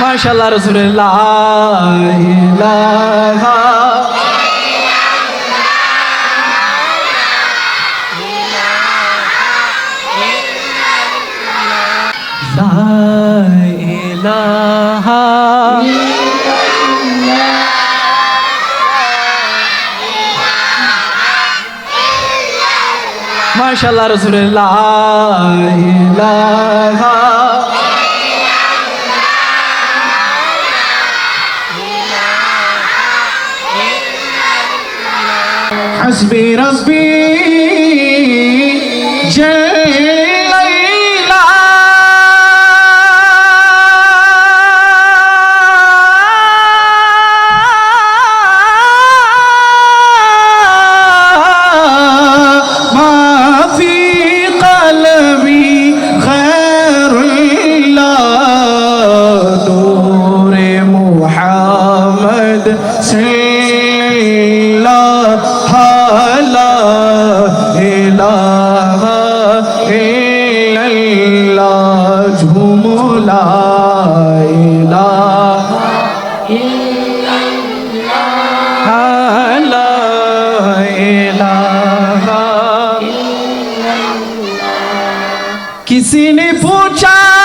মাশাল্লাহ রসুল্লাহ Ah মাশাআল্লাহ রাসূলুল্লাহ ইলাহা حسبي ربي جل মোহাম্মদ ঝুমলা किसी ने पूछा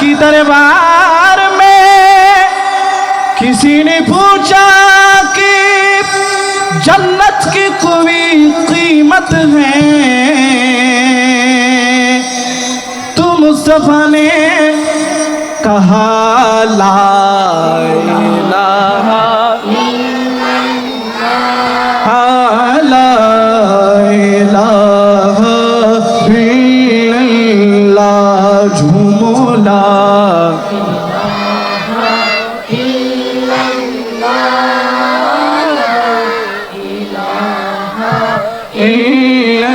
की दरबार में किसी ने पूछा कि जन्नत की कोई कीमत है? तो मुस्तफ़ा ने कहा, ला الله جملا إلا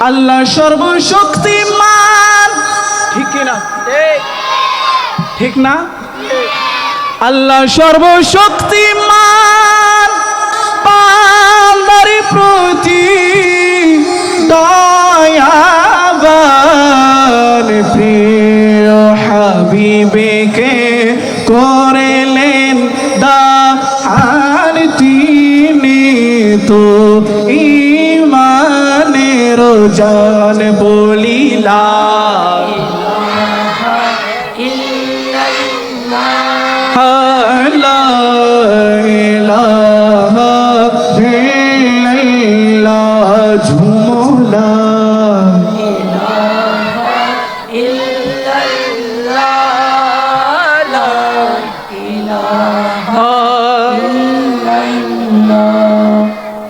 আল্লাহ সর্বশক্তিমান ঠিক না ঠিক না আল্লাহ সর্বশক্তিমান প্রিয় হাবিবেকে করেলেন আর তিনি তো ইমানের জান বলিলা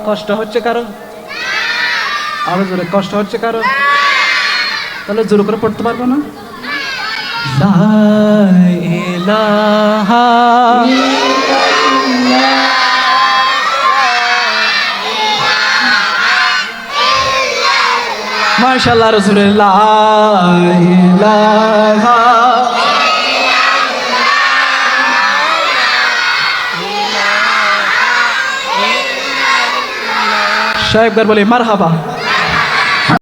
কষ্ট হচ্ছে কারও আরও জোরে, কষ্ট হচ্ছে কারও তাহলে জোর করে পড়তে পারব না? লা ইলাহা সাহেবগার বলে মারহাবা।